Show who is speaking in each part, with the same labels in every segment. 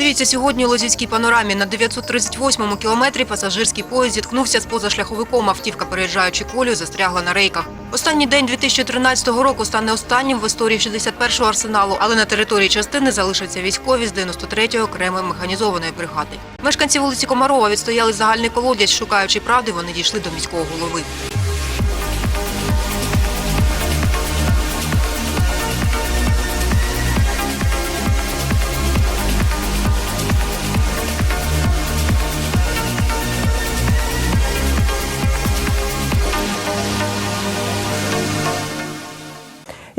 Speaker 1: Дивіться, сьогодні у Лозівській панорамі на 938-му кілометрі пасажирський поїзд зіткнувся з позашляховиком. Автівка, переїжджаючи колію, застрягла на рейках. Останній день 2013 року стане останнім в історії 61-го арсеналу, але на території частини залишаться військові з 93-ї окремої механізованої бригади. Мешканці вулиці Комарова відстояли загальний колодязь, шукаючи правди, вони дійшли до міського голови.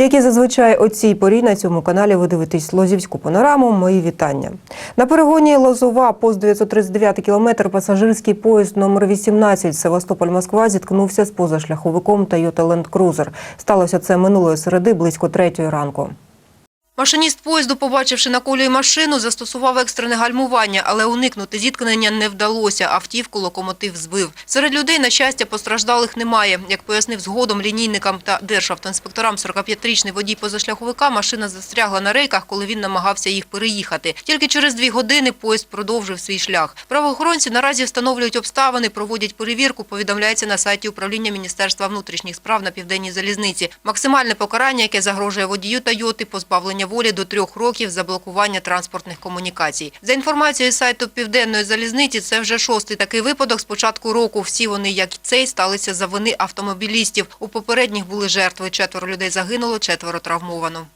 Speaker 1: Як і зазвичай о цій порі на цьому каналі ви дивитесь Лозівську панораму. Мої вітання. На перегоні Лозова, пост 939 кілометр, пасажирський поїзд номер 18 Севастополь-Москва зіткнувся з позашляховиком Toyota Land Cruiser. Сталося це минулої середи близько третьої ранку. Машиніст поїзду, побачивши на колії машину, застосував екстрене гальмування, але уникнути зіткнення не вдалося. Автівку локомотив збив. Серед людей, на щастя, постраждалих немає. Як пояснив згодом лінійникам та державтоінспекторам 45-річний водій позашляховика, машина застрягла на рейках, коли він намагався їх переїхати. Тільки через дві години поїзд продовжив свій шлях. Правоохоронці наразі встановлюють обставини, проводять перевірку, повідомляється на сайті управління Міністерства внутрішніх справ на Південній залізниці. Максимальне покарання, яке загрожує водію Тойоти, позбавлення волі до трьох років за блокування транспортних комунікацій. За інформацією сайту Південної залізниці, це вже шостий такий випадок з початку року. Всі вони, як і цей, сталися за вини автомобілістів. У попередніх були жертви. Четверо людей загинуло, четверо травмовано.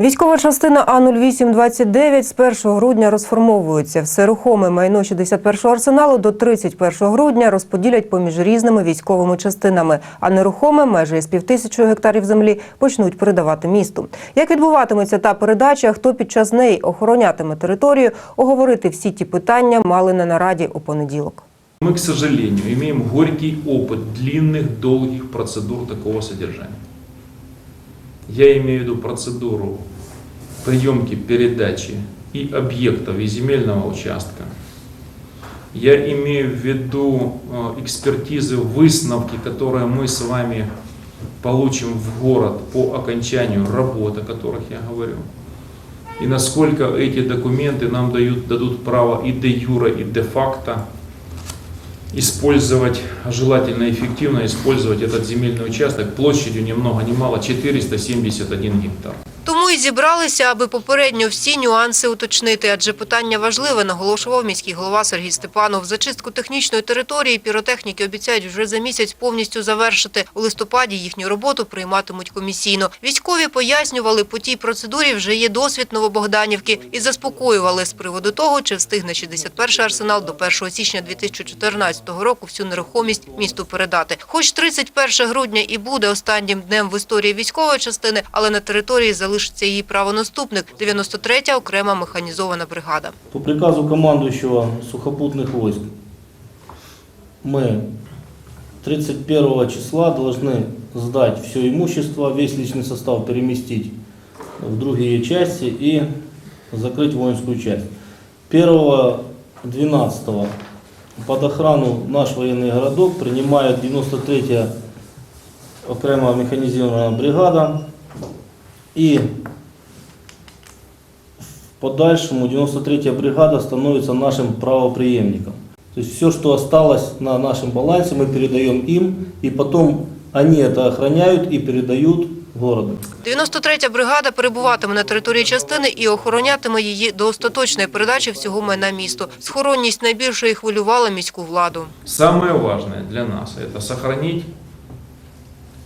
Speaker 1: Військова частина А0829 з 1 грудня розформовується. Все рухоме майно 61-го арсеналу до 31 грудня розподілять поміж різними військовими частинами, а нерухоме межі з півтисячою гектарів землі почнуть передавати місту. Як відбуватиметься та передача, хто під час неї охоронятиме територію, оговорити всі ті питання мали на нараді у понеділок.
Speaker 2: Мы, к сожалению, имеем горький опыт длинных, долгих процедур такого содержания. Я имею в виду процедуру приемки, передачи и объектов, и земельного участка. Я имею в виду э, экспертизы, выставки, которые мы с вами получим в город по окончанию работ, о которых я говорю. И насколько эти документы нам дают, дадут право и де юра, и де факто использовать, желательно эффективно использовать этот земельный участок площадью ни много ни мало 471 гектар.
Speaker 1: І зібралися, аби попередньо всі нюанси уточнити, адже питання важливе, наголошував міський голова Сергій Степанов. Зачистку технічної території піротехніки обіцяють вже за місяць повністю завершити. У листопаді їхню роботу прийматимуть комісійно. Військові пояснювали, по тій процедурі вже є досвід Новобогданівки і заспокоювали з приводу того, чи встигне 61-й арсенал до 1 січня 2014 року всю нерухомість місту передати. Хоч 31 грудня і буде останнім днем в історії військової частини, але на території залишиться її правонаступник – 93-я окрема механізована бригада.
Speaker 3: По приказу командующего сухопутных войск мы 31 числа должны сдать все имущество, весь личный состав переместить в другие части и закрыть воинскую часть. 1-12 под охрану наш военный городок принимает 93-я окрема механизированная бригада и в подальшему 93-я бригада становится нашим правопреемником. То есть все, что осталось на нашем балансе, мы передаем им, и потом они это охраняют и передают городу.
Speaker 1: 93-я бригада перебуватиме на території частини і охоронятиме її до остаточної передачі всього майна місту. Схоронність найбільше хвилювала міську владу.
Speaker 2: Самое важное для нас – это сохранить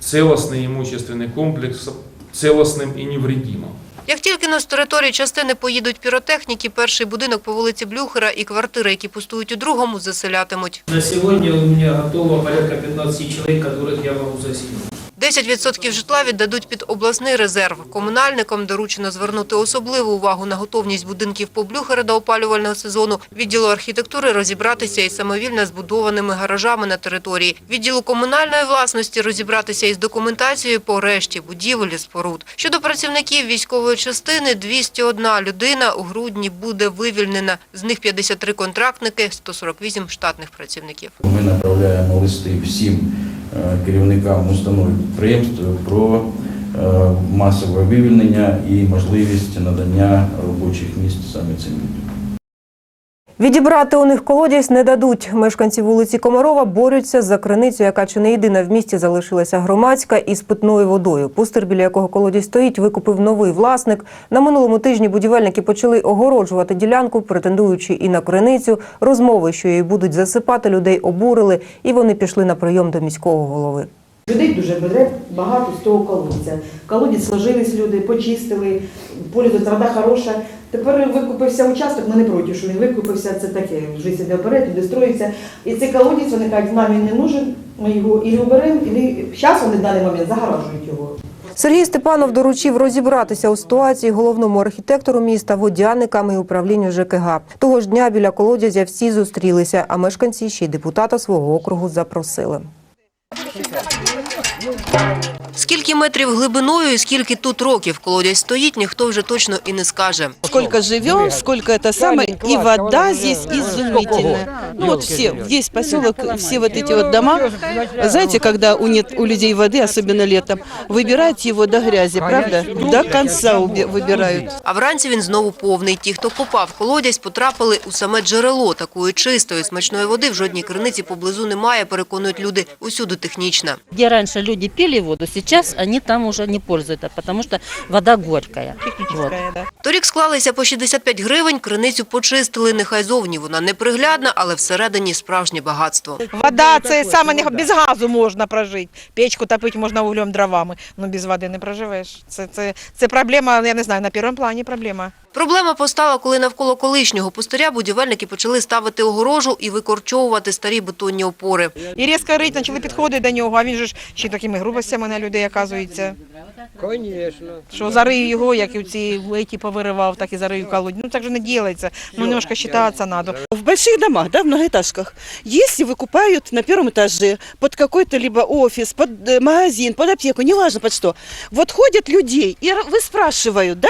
Speaker 2: целостный имущественный комплекс, целостным и невредимым.
Speaker 1: Як тільки на території частини поїдуть піротехніки, перший будинок по вулиці Блюхера і квартири, які пустують у другому, заселятимуть.
Speaker 4: На сьогодні у мене готово порядка 15 чоловік, яких я можу заселить.
Speaker 1: 10% житла віддадуть під обласний резерв. Комунальникам доручено звернути особливу увагу на готовність будинків по Блюхера до опалювального сезону, відділу архітектури розібратися із самовільно збудованими гаражами на території, відділу комунальної власності розібратися із документацією по решті будівель споруд. Щодо працівників військової частини, 201 людина у грудні буде вивільнена. З них 53 контрактники, 148 штатних працівників.
Speaker 5: Ми направляємо листи всім керівникам установ підприємств про е, масове вивільнення і можливість надання робочих місць саме цим людям.
Speaker 1: Відібрати у них колодязь не дадуть. Мешканці вулиці Комарова борються за криницю, яка чи не єдина в місті залишилася громадська із питною водою. Пустир, біля якого колодязь стоїть, викупив новий власник. На минулому тижні будівельники почали огороджувати ділянку, претендуючи і на криницю. Розмови, що її будуть засипати, людей обурили, і вони пішли на прийом до міського голови.
Speaker 6: Людей дуже бере багато з того колодця. Колодязь сложились люди, почистили, пользується вода хороша. Тепер викупився участок, ми не проти, що він викупився, це таке, вже себе бере, туди строїться. І цей колодязь, вони кажуть, нам він не нужен, ми його і уберемо, і зараз вони в даний момент загоражують його.
Speaker 1: Сергій Степанов доручив розібратися у ситуації головному архітектору міста, водяникам і управлінню ЖКГ. Того ж дня біля колодязя всі зустрілися, а мешканці ще й депутата свого округу запросили. Скільки метрів глибиною і скільки тут років колодязь стоїть, ніхто вже точно і не скаже.
Speaker 7: Сколько живем, сколько это самое, и вода здесь изумительная. Ну вот все, весь поселок, все вот эти вот дома, знаете, когда у, нет, у людей воды, особенно летом, выбирать его до грязи, правда? До конца уби- выбирают.
Speaker 1: А вранці він знову повний. Ті, хто копав колодязь, потрапили у саме джерело. Такої чистої, смачної води в жодній криниці поблизу немає, переконують люди. Усюди технічна.
Speaker 8: Где раньше люди пили воду, сейчас они там уже не пользуются, потому что вода горькая. Вот.
Speaker 1: Торік склалися по 65 гривень, криницю почистили. Нехай зовні вона неприглядна, але всередині справжнє багатство.
Speaker 9: Вода це саме не без газу можна прожити. Печку топити можна углем дровами. Ну без води не проживеш. Це, це, це проблема, я не знаю, на першому плані проблема.
Speaker 1: Проблема постала, коли навколо колишнього пустиря будівельники почали ставити огорожу і викорчовувати старі бетонні опори.
Speaker 9: І різко рить, почали підходити до нього, а він же ж й такими грубостями на людей оказується. Звісно. Що зарию його, як і ці ті повиривав, так і зарию колодь. Ну так же не ділається. Ну немножко считатися треба.
Speaker 7: В больших домах, да, в многоэтажках, если выкупают на первом этаже под какой-то либо офис, под э, магазин, под аптеку, неважно под что, вот ходят людей и р- вы спрашивают, да,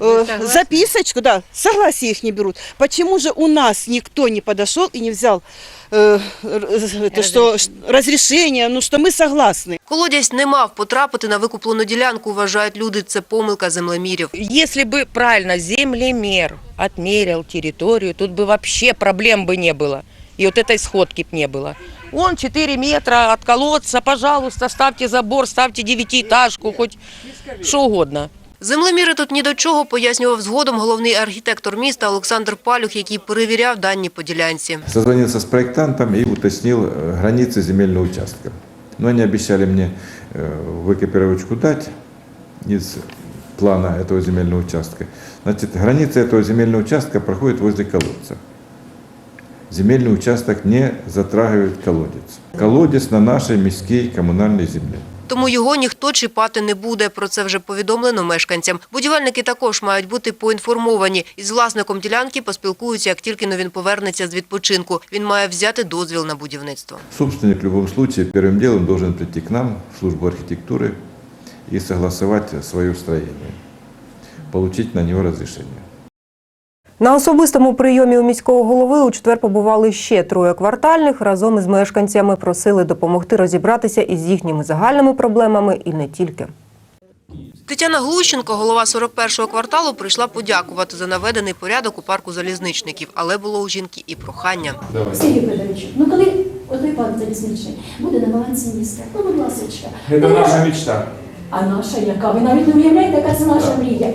Speaker 7: Э, записочку, да, согласие их не берут. Почему же у нас никто не подошел и не взял э, р- это что, ш- разрешение, ну что мы согласны?
Speaker 1: Колодязь не мав потрапити на викуплену ділянку, вважають люди. Це помилка землемірів.
Speaker 10: Если бы правильно землемер отмерил территорию, тут бы вообще проблем бы не было. И вот этой сходки б не было. Он 4 метра от колодца, пожалуйста, ставьте забор, ставьте девятиэтажку, хоть что угодно.
Speaker 1: Землеміри тут ні до чого, пояснював згодом головний архітектор міста Олександр Палюх, який перевіряв дані по ділянці.
Speaker 11: Созвонился с проектантом и уточнил э, границы земельного участка. Но они обещали мне э, выкопировочку дать из плана этого земельного участка. Значит, граница этого земельного участка проходит возле колодца. Земельный участок не затрагивает колодец. Колодец на нашей міській коммунальной земле.
Speaker 1: Тому його ніхто чіпати не буде. Про це вже повідомлено мешканцям. Будівельники також мають бути поінформовані. Із власником ділянки поспілкуються, як тільки но він повернеться з відпочинку. Він має взяти дозвіл на будівництво.
Speaker 11: Собственник в любом случае первым делом должен прийти к нам в службу архитектуры и согласовать свое строение, получить на него разрешение.
Speaker 1: На особистому прийомі у міського голови у четвер побували ще троє квартальних. Разом із мешканцями просили допомогти розібратися із їхніми загальними проблемами і не тільки. Тетяна Глущенко, голова 41-го кварталу, прийшла подякувати за наведений порядок у парку залізничників, але було у жінки і прохання.
Speaker 3: Сергій Федорович, ну коли отой парк залізничний буде на балансі міста, ну будь ласочка.
Speaker 2: Это наша мечта.
Speaker 3: А наша яка? Ви навіть не уявляєте, яка це наша мрія.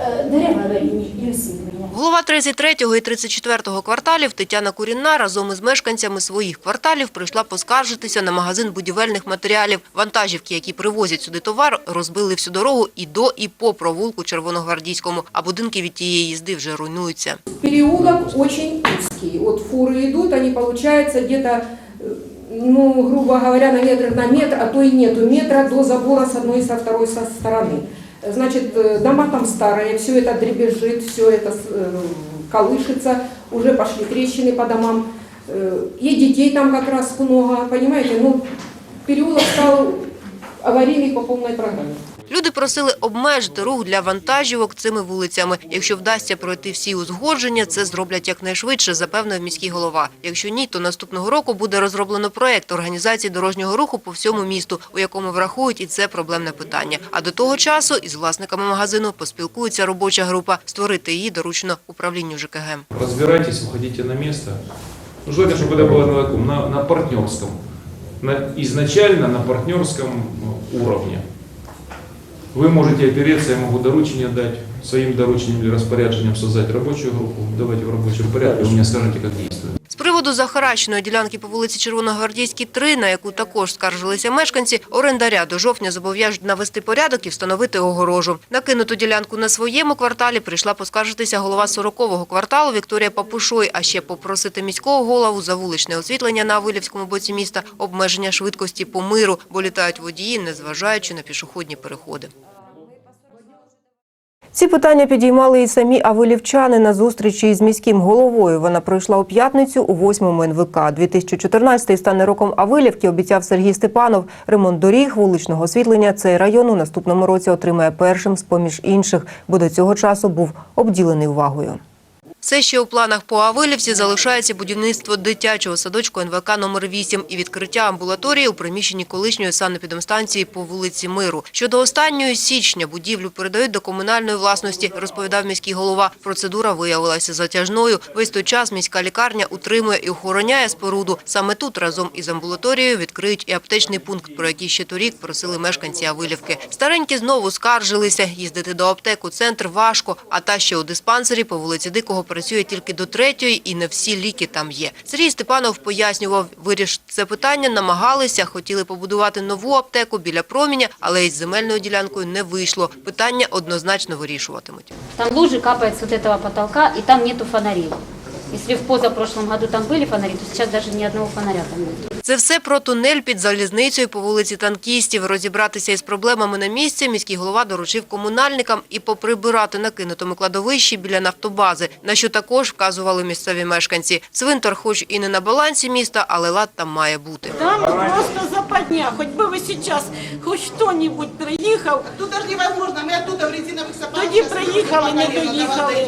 Speaker 3: Е, Дерева аварійні і освітлення.
Speaker 1: Голова 33-го і 34-го кварталів Тетяна Курінна разом із мешканцями своїх кварталів прийшла поскаржитися на магазин будівельних матеріалів. Вантажівки, які привозять сюди товар, розбили всю дорогу і до, і по провулку Червоногвардійському, а будинки від тієї їзди вже руйнуються.
Speaker 12: Переулок очень узкий. Вот фуры идут, они получается где-то, э, ну, грубо говоря, на метр на метр, а то и нету метра до забора с одной и со второй со стороны. Значит, э, дома там старые, все это дребезжит, все это э, колышется, уже пошли трещины по домам. Э, И детей там как раз много, понимаете, ну, переулок стал аварийный по полной программе.
Speaker 1: Люди просили обмежити рух для вантажівок цими вулицями. Якщо вдасться пройти всі узгодження, це зроблять якнайшвидше, запевнив міський голова. Якщо ні, то наступного року буде розроблено проект організації дорожнього руху по всьому місту, у якому врахують і це проблемне питання. А до того часу із власниками магазину поспілкується робоча група. Створити її доручено управлінню ЖКГ.
Speaker 2: Разбирайтесь, уходите на место. Ну, желательно, чтобы это было на таком, на, на партнерском. На, изначально на партнерском э, уровне. Вы можете опереться, я могу доручение дать, своим доручением или распоряжением создать рабочую группу, давайте в рабочем порядке, вы мне скажете, как действовать.
Speaker 1: З приводу ділянки по вулиці Червоногвардійській, 3, на яку також скаржилися мешканці, орендаря до жовтня зобов'яжуть навести порядок і встановити огорожу. Накинуту ділянку на своєму кварталі прийшла поскаржитися голова 40-го кварталу Вікторія Папушой, а ще попросити міського голову за вуличне освітлення на Вилівському боці міста, обмеження швидкості по миру, бо літають водії, незважаючи на пішохідні переходи. Ці питання підіймали і самі авилівчани на зустрічі із міським головою. Вона пройшла у п'ятницю у 8-му НВК. 2014-й стане роком Авилівки, обіцяв Сергій Степанов. Ремонт доріг, вуличного освітлення цей район у наступному році отримає першим з-поміж інших, бо до цього часу був обділений увагою. Все ще у планах по Авилівці залишається будівництво дитячого садочку НВК номер 8 і відкриття амбулаторії у приміщенні колишньої санепідемстанції по вулиці Миру. Щодо останньої січня будівлю передають до комунальної власності, розповідав міський голова. Процедура виявилася затяжною. Весь той час міська лікарня утримує і охороняє споруду. Саме тут разом із амбулаторією відкриють і аптечний пункт, про який ще торік просили мешканці Авилівки. Старенькі знову скаржилися. Їздити до аптек центр важко, а та ще у диспансері по вулиці Дикого працює тільки до третьої і не всі ліки там є. Сергій Степанов пояснював, вирішити це питання намагалися, хотіли побудувати нову аптеку біля проміня, але із земельною ділянкою не вийшло. Питання однозначно вирішуватимуть.
Speaker 10: Там лужи капають з цього потолка, і там нету фонарей. Если в позапрошлом году там были фонари, то сейчас даже ни одного фонаря там нет.
Speaker 1: Це все про тунель під залізницею по вулиці Танкістів. Розібратися із проблемами на місці міський голова доручив комунальникам і поприбирати на кинутому кладовищі біля нафтобази, на що також вказували місцеві мешканці. Цвинтар хоч і не на балансі міста, але лад там має бути.
Speaker 13: Там просто западня, хоть бы вы сейчас, хоть кто-нибудь приїхав,
Speaker 14: Тут даже невозможно, мы оттуда в резиновых сапогах.
Speaker 13: тоді приїхали, не доїхали.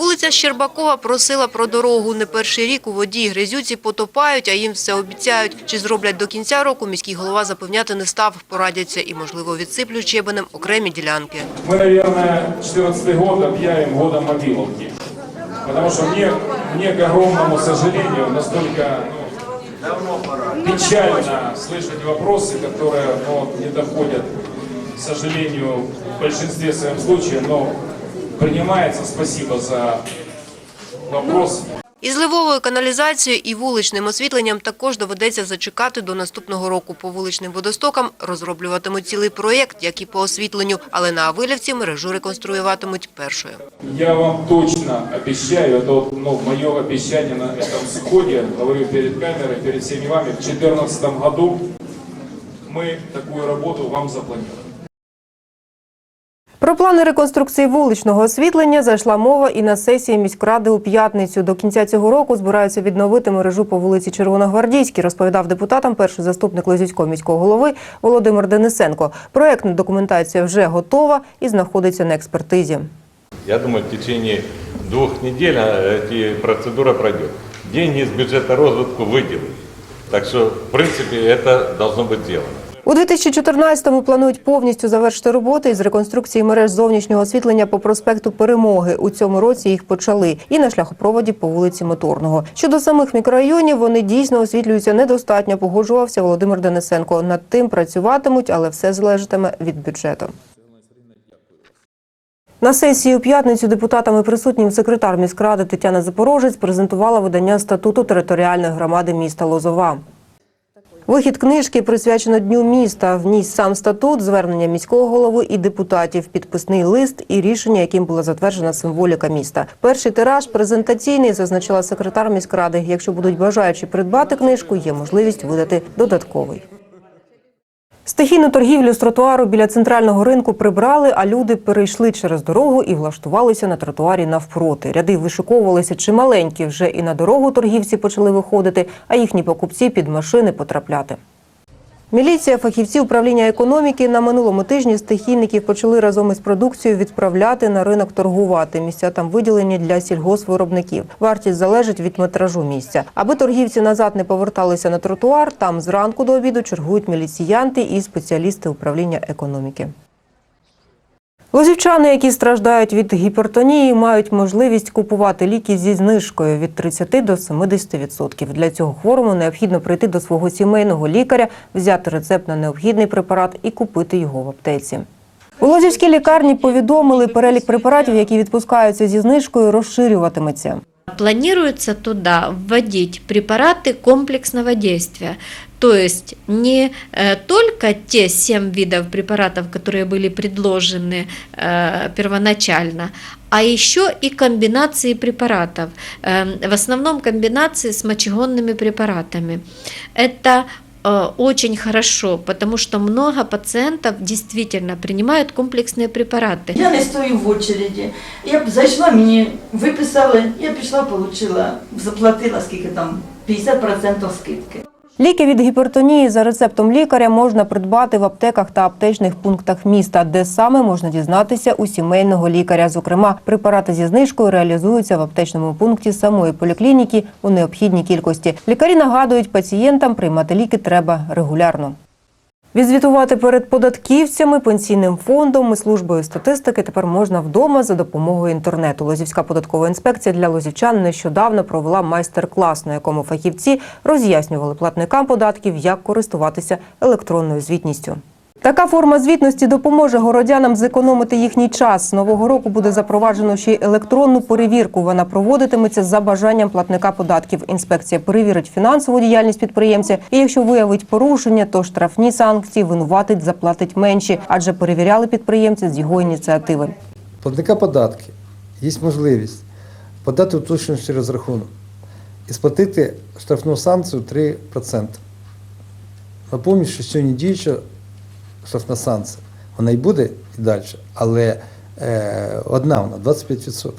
Speaker 1: Вулиця Щербакова просила про дорогу. Не перший рік у воді і грязюці потопають, а їм все обіцяють. Чи зроблять до кінця року, міський голова запевняти не став. Порадяться і, можливо, відсиплють щебенем окремі ділянки.
Speaker 2: Мы, наверное, 14 год объявим годом мобиловки. Потому что мне, мне к огромному сожалению, настолько ну, печально слышать вопросы, которые ну, не доходят, к сожалению, в большинстве своем случаев, но принимается. Спасибо за вопрос.
Speaker 1: Із ливовою каналізацією і вуличним освітленням також доведеться зачекати до наступного року. По вуличним водостокам розроблюватимуть цілий проєкт, як і по освітленню, але на Авилівці мережу реконструюватимуть першою.
Speaker 2: Я вам точно обещаю, это вот, ну, мое обещание на этом сходе, говорю перед камерой, перед всеми вами, в 2014 году мы такую работу вам запланируем.
Speaker 1: Про плани реконструкції вуличного освітлення зайшла мова і на сесії міськради у п'ятницю. До кінця цього року збираються відновити мережу по вулиці Червоногвардійській, розповідав депутатам перший заступник Лозівського міського голови Володимир Денисенко. Проектна документація вже готова і знаходиться на експертизі.
Speaker 15: Я думаю, в течение двух недель эти процедура пройдет. Деньги из бюджета розвитку выделают. Так что, в принципе, это должно быть сделано.
Speaker 1: У 2014-му планують повністю завершити роботи із реконструкції мереж зовнішнього освітлення по проспекту Перемоги. У цьому році їх почали і на шляхопроводі по вулиці Моторного. Щодо самих мікрорайонів, вони дійсно освітлюються недостатньо. Погоджувався Володимир Денисенко. Над тим працюватимуть, але все залежатиме від бюджету. На сесії у п'ятницю депутатами присутнім секретар міськради Тетяна Запорожець презентувала видання статуту територіальної громади міста Лозова. Вихід книжки присвячено Дню міста. Вніс сам статут, звернення міського голови і депутатів, підписний лист і рішення, яким була затверджена символіка міста. Перший тираж презентаційний, зазначила секретар міськради. Якщо будуть бажаючі придбати книжку, є можливість видати додатковий. Стихійну торгівлю з тротуару біля центрального ринку прибрали, а люди перейшли через дорогу і влаштувалися на тротуарі навпроти. Ряди вишиковувалися чималенькі. Вже і на дорогу торгівці почали виходити, а їхні покупці під машини потрапляти.
Speaker 16: Міліція, фахівці управління економіки на минулому тижні стихійників почали разом із продукцією відправляти на ринок торгувати. Місця там виділені для сільгоспвиробників. Вартість залежить від метражу місця. Аби торгівці назад не поверталися на тротуар, там зранку до обіду чергують міліціянти і спеціалісти управління економіки. Лозівчани, які страждають від гіпертонії, мають можливість купувати ліки зі знижкою від 30 до 70%. Для цього хворому необхідно прийти до свого сімейного лікаря, взяти рецепт на необхідний препарат і купити його в аптеці. У Лозівській лікарні повідомили, перелік препаратів, які відпускаються зі знижкою, розширюватиметься.
Speaker 17: Планируется туда вводить препараты комплексного действия, то есть не э, только те семь видов препаратов, которые были предложены э, первоначально, а еще и комбинации препаратов, э, в основном комбинации с мочегонными препаратами. Это очень хорошо, потому что много пациентов действительно принимают комплексные препараты.
Speaker 18: Я не стою в очереді. Я зайшла, мені виписали, я пішла, получила, заплатила скільки там, 50% скидки.
Speaker 16: Ліки від гіпертонії за рецептом лікаря можна придбати в аптеках та аптечних пунктах міста, де саме можна дізнатися у сімейного лікаря. Зокрема, препарати зі знижкою реалізуються в аптечному пункті самої поліклініки у необхідній кількості. Лікарі нагадують, пацієнтам приймати ліки треба регулярно. Відзвітувати перед податківцями, пенсійним фондом і службою статистики тепер можна вдома за допомогою інтернету. Лозівська податкова інспекція для лозівчан нещодавно провела майстер-клас, на якому фахівці роз'яснювали платникам податків, як користуватися електронною звітністю. Така форма звітності допоможе городянам зекономити їхній час. Нового року буде запроваджено ще й електронну перевірку. Вона проводитиметься за бажанням платника податків. Інспекція перевірить фінансову діяльність підприємця. І якщо виявить порушення, то штрафні санкції винуватить заплатить менші, адже перевіряли підприємця з його ініціативи.
Speaker 19: платника податки є можливість подати уточнюючий розрахунок і сплатити штрафну санкцію 3%. Напомню, що сьогодні діюча штрафна санкція, вона і буде і далі, але е, одна вона 25%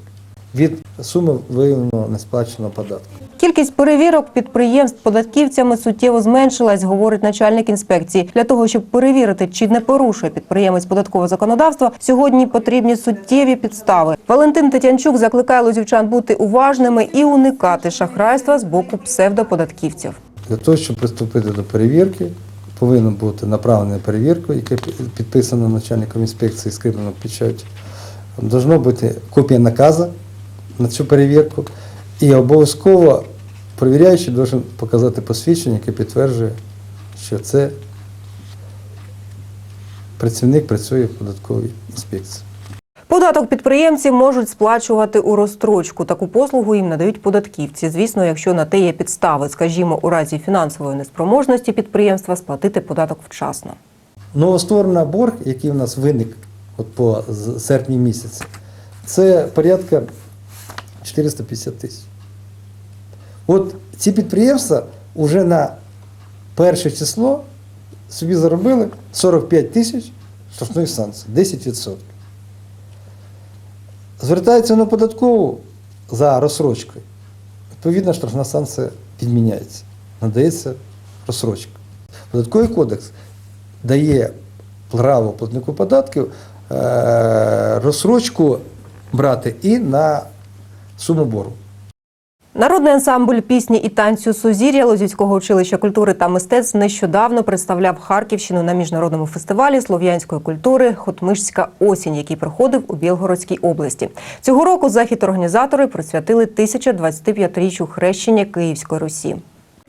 Speaker 19: від суми виявленого несплаченого податку.
Speaker 16: Кількість перевірок підприємств податківцями суттєво зменшилась, говорить начальник інспекції. Для того щоб перевірити, чи не порушує підприємець податкове законодавство, сьогодні потрібні суттєві підстави. Валентин Тетянчук закликає лозівчан бути уважними і уникати шахрайства з боку псевдоподатківців.
Speaker 19: Для того, щоб приступити до перевірки, повинна бути направлена перевірка, перевірку, яке підписано начальником інспекції, скріплено печать. Должна бути копія наказу на цю перевірку. І обов'язково перевіряючий має показати посвідчення, яке підтверджує, що це працівник працює в податковій інспекції.
Speaker 16: Податок підприємці можуть сплачувати у розстрочку. Таку послугу їм надають податківці. Звісно, якщо на те є підстави, скажімо, у разі фінансової неспроможності підприємства сплатити податок вчасно.
Speaker 19: Новостворений борг, який у нас виник от по серпні місяці, це порядка 450 тисяч. От ці підприємства вже на перше число собі заробили 45 тисяч штрафної санкції, 10%. Звертаються на податкову за розсрочкою. Відповідно, штрафна санкція підміняється, надається розсрочка. Податковий кодекс дає право платнику податків е, розсрочку брати і на суму боргу.
Speaker 16: Народний ансамбль пісні і танцю Сузір'я Лозівського училища культури та мистецтв нещодавно представляв Харківщину на міжнародному фестивалі слов'янської культури Хотмишська осінь, який проходив у Білгородській області. Цього року захід організатори присвятили 1025-річчю хрещення Київської Русі.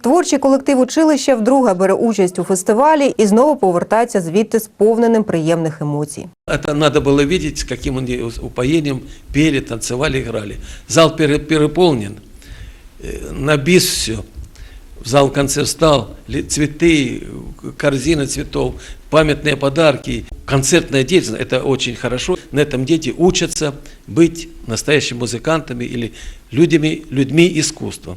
Speaker 16: Творчий колектив училища вдруге бере участь у фестивалі і знову повертається звідти сповненим приємних емоцій.
Speaker 20: Это надо было видеть, с каким они упоением пели, танцевали, играли. Зал пере- переполнен, э, на бис все. В зал в конце встал, ли- цветы, корзина цветов, памятные подарки. Концертная деятельность – это очень хорошо. На этом дети учатся быть настоящими музыкантами или людьми, людьми искусства.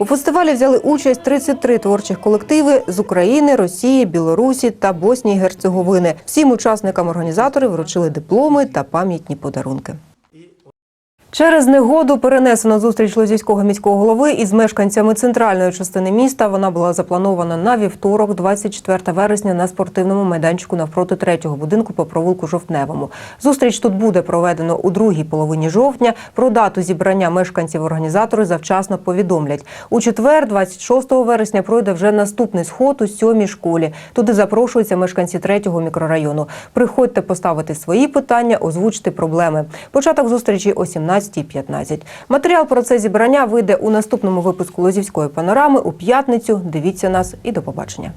Speaker 16: У фестивалі взяли участь 33 творчих колективи з України, Росії, Білорусі та Боснії і Герцеговини. Всім учасникам організатори вручили дипломи та пам'ятні подарунки. Через негоду перенесено зустріч Лозівського міського голови із мешканцями центральної частини міста. Вона була запланована на вівторок, 24 вересня, на спортивному майданчику навпроти третього будинку по провулку Жовтневому. Зустріч тут буде проведено у другій половині жовтня. Про дату зібрання мешканців організатори завчасно повідомлять. У четвер, 26 вересня, пройде вже наступний сход у сьомій школі. Туди запрошуються мешканці третього мікрорайону. Приходьте поставити свої питання, озвучити проблеми. Початок зустрічі о 17.15. Матеріал про це зібрання вийде у наступному випуску Лозівської панорами у п'ятницю. Дивіться нас і до побачення.